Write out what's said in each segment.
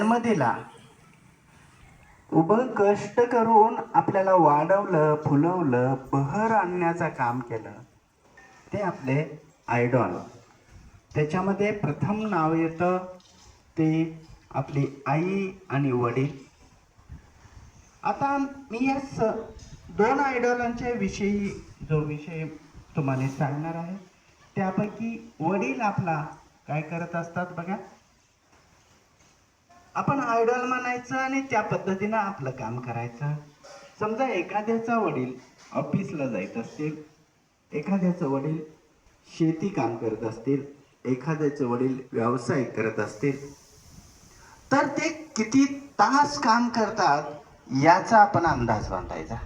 जन्म दिला. उभं कष्ट करून आपल्याला वाढवलं फुलवलं बहर आणण्याचं काम केलं. ते आपले आयडॉल त्याच्यामध्ये प्रथम नाव येतं ते आपली आई आणि वडील. आता मी या स दोन आयडॉलांच्या विषयी जो विषय तुम्हाला सांगणार आहे त्यापैकी वडील आपला काय करत असतात बघा. आपण आयडॉल म्हणायचं आणि त्या पद्धतीनं आपलं काम करायचं. समजा एखाद्याचा वडील ऑफिसला जायत असतील एखाद्याचं वडील शेती काम करत असतील एखाद्याचे वडील व्यवसाय करत असतील तर ते किती तास काम करतात याचा आपण अंदाज बांधायचा.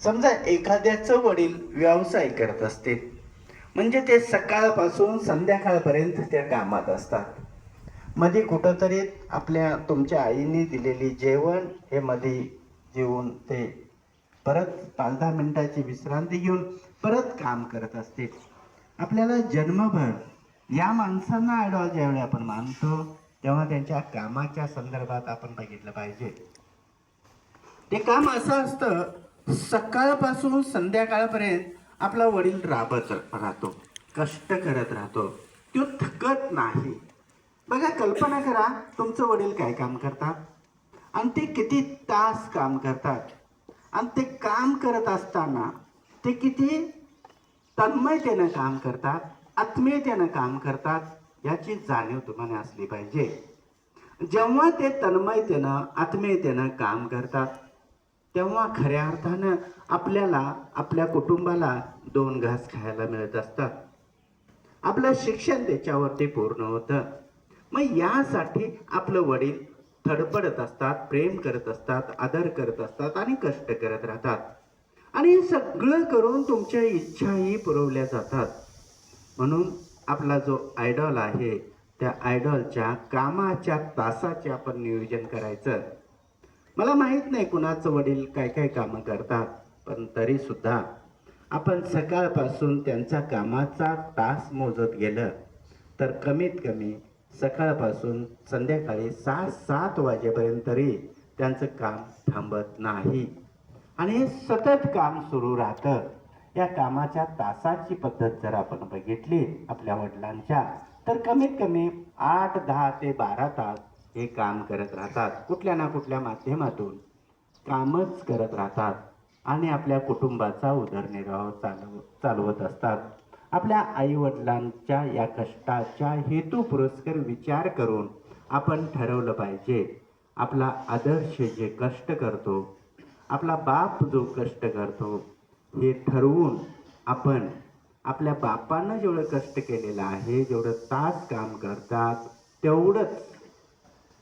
समजा एखाद्याचं वडील व्यवसाय करत असतील म्हणजे ते सकाळपासून संध्याकाळपर्यंत त्या कामात असतात. मध्ये कुठंतरी आपल्या तुमच्या आईने दिलेली जेवण हे मध्ये जेवून ते परत पाच दहा मिनिटाची विश्रांती घेऊन परत काम करत असतील आपल्याला जन्मभर या माणसांना आयडॉल ज्यावेळी आपण मानतो तेव्हा त्यांच्या कामाच्या संदर्भात आपण बघितलं पाहिजे. ते काम असं असतं सकाळपासून संध्याकाळपर्यंत आपला वडील राबत राहतो कष्ट करत राहतो. तो थकत नाही. बघा कल्पना करा तुमचं वडील काय काम करतात? आणि ते किती तास काम करतात? आणि ते काम करत असताना ते किती तन्मयतेनं काम करतात आत्मीयतेनं काम करतात याची जाणीव तुम्हाला असली पाहिजे. जेव्हा ते तन्मयतेनं आत्मीयतेनं काम करतात तेव्हा खऱ्या अर्थानं आपल्याला आपल्या कुटुंबाला दोन घास खायला मिळत असतात. आपलं शिक्षण त्याच्यावरती पूर्ण होतं. मग यासाठी आपलं वडील थडपडत असतात प्रेम करत असतात आदर करत असतात आणि कष्ट करत राहतात. आणि हे सगळं करून तुमच्या इच्छाही पुरवल्या जातात. म्हणून आपला जो आयडॉल आहे त्या आयडॉलच्या कामाच्या तासाचे आपण नियोजन करायचं. मला माहीत नाही कुणाचं वडील काय काय कामं करतात पण तरीसुद्धा आपण सकाळपासून त्यांचा कामाचा तास मोजत गेलं तर कमीत कमी सकाळपासून संध्याकाळी सात सात वाजेपर्यंत तरी त्यांचं काम थांबत नाही. आणि हे सतत काम सुरू राहतं. या कामाच्या तासाची पद्धत जर आपण बघितली आपल्या वडिलांच्या तर कमीत कमी आठ दहा ते बारा तास हे काम करत राहतात. कुठल्या ना कुठल्या माध्यमातून कामच करत राहतात आणि आपल्या कुटुंबाचा उदरनिर्वाह चालव चालवत असतात. आपल्या आईवडिलांच्या या कष्टाच्या हेतू पुरस्कर विचार करून आपण ठरवलं पाहिजे. आपला आदर्श जे कष्ट करतो आपला बाप जो कष्ट करतो हे ठरवून आपण आपल्या बापानं जेवढं कष्ट केलेलं आहे जेवढं तास काम करतात तेवढंच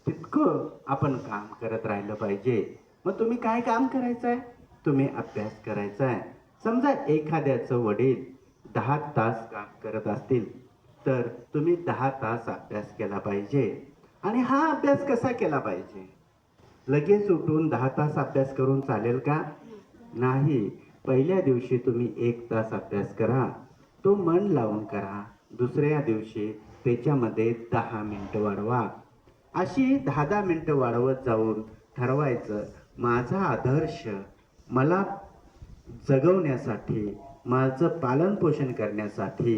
तितकं आपण काम करत राहिलं पाहिजे. मग तुम्ही काय काम करायचं आहे तुम्ही अभ्यास करायचा आहे समजा एखाद्याचं वडील दहा तास काम करत असतील तर तुम्ही दहा तास अभ्यास केला पाहिजे. आणि हा अभ्यास कसा केला पाहिजे? लगेच उठून दहा तास अभ्यास करून चालेल का? नाही. पहिल्या दिवशी तुम्ही एक तास अभ्यास करा. तो मन लावून करा. दुसऱ्या दिवशी त्याच्यामध्ये दहा मिनटं वाढवा. अशी दहा दहा मिनटं वाढवत जाऊन ठरवायचं माझा आदर्श मला जगवण्यासाठी माझं पालनपोषण करण्यासाठी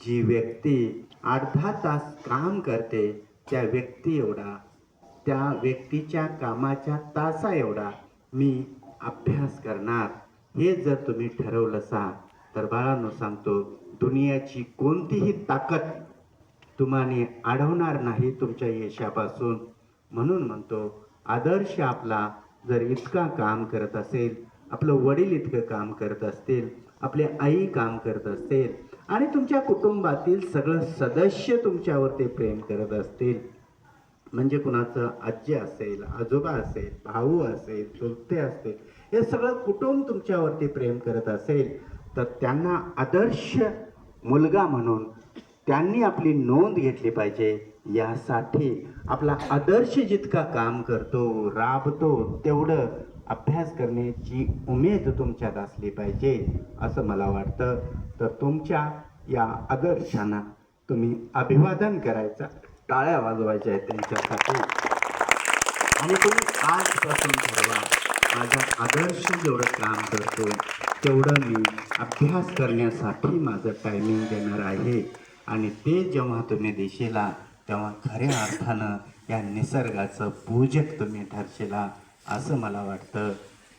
जी व्यक्ती अर्धा तास काम करते त्या व्यक्ती एवढा. त्या व्यक्तीच्या कामाच्या तासा एवढा मी अभ्यास करणार. हे जर तुम्ही ठरवलं सा तर बाळांनो सांगतो दुनियाची कोणतीही ताकद तुम्हाला अडवणार नाही तुमच्या यशापासून. म्हणून म्हणतो आदर्श आपला जर इतका काम करत असेल आपलं वडील इतकं काम करत असतील आपली आई काम करत असेल आणि तुमच्या कुटुंबातील सगळं सदस्य तुमच्यावरती प्रेम करत असतील. म्हणजे कुणाचं आजी असेल आजोबा असेल भाऊ असेल चुलते असतील हे सगळं कुटुंब तुमच्यावरती प्रेम करत असेल तर त्यांना आदर्श मुलगा म्हणून त्यांनी आपली नोंद घेतली पाहिजे. यासाठी आपला आदर्श जितका काम करतो राबतो तेवढं अभ्यास करण्याची उमेद तुमच्यात असली पाहिजे असं मला वाटतं. तर तुमच्या या आदर्शांना तुम्ही अभिवादन करायचं टाळ्या वाजवायच्या आहेत त्यांच्यासाठी. आणि तुम्ही आजपासून ठरवा माझा आदर्श जेवढं काम करतो तेवढं मी अभ्यास करण्यासाठी माझं टायमिंग देणार आहे. आणि ते जेव्हा तुम्ही दिशेला तेव्हा खऱ्या अर्थानं या निसर्गाचं पूजक तुम्ही ठरशिला. असं मला वाटतं.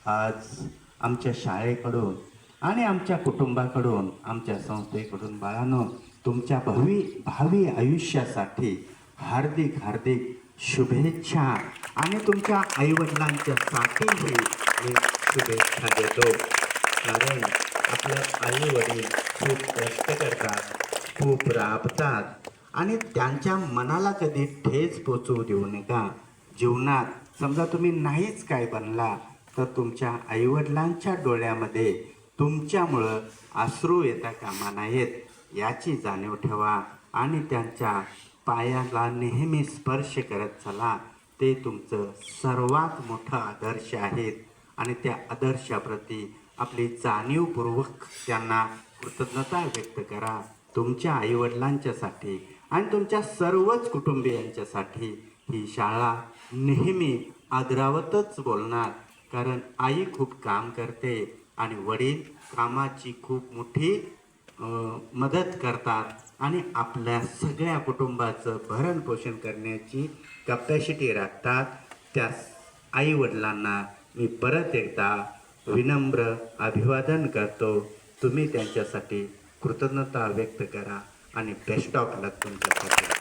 आज आमच्या शाळेकडून आणि आमच्या कुटुंबाकडून आमच्या संस्थेकडून बाळांनो तुमच्या भावी भावी आयुष्यासाठी हार्दिक हार्दिक शुभेच्छा. आणि तुमच्या आईवडिलांच्यासाठीही मी शुभेच्छा देतो. कारण आपले आईवडील खूप कष्ट करतात खूप राबतात. आणि त्यांच्या मनाला कधी ठेच पोचवू देऊ नका. जीवनात समजा तुम्ही नाहीच काय बनला तर तुमच्या आईवडिलांच्या डोळ्यामध्ये तुमच्यामुळं अश्रू येता कामा नाहीत याची जाणीव ठेवा आणि त्यांच्या पायाला नेहमी स्पर्श करत चला. ते तुमचं सर्वात मोठं आदर्श आहेत आणि त्या आदर्शाप्रती आपली जाणीवपूर्वक त्यांना कृतज्ञता व्यक्त करा. तुमच्या आईवडिलांच्यासाठी आणि तुमच्या सर्वच कुटुंबियांच्यासाठी ही शाळा नेहमी आदरावतच बोलणार. कारण आई खूप काम करते आणि वडील कामाची खूप मोठी मदत करतात आणि आपल्या सगळ्या कुटुंबाचं भरणपोषण करण्याची कपॅसिटी राखतात. त्या आईवडिलांना मी परत एकदा विनम्र अभिवादन करतो. तुम्ही त्यांच्यासाठी कृतज्ञता व्यक्त करा आणि बेस्ट ऑफ लक तुमच्यासाठी.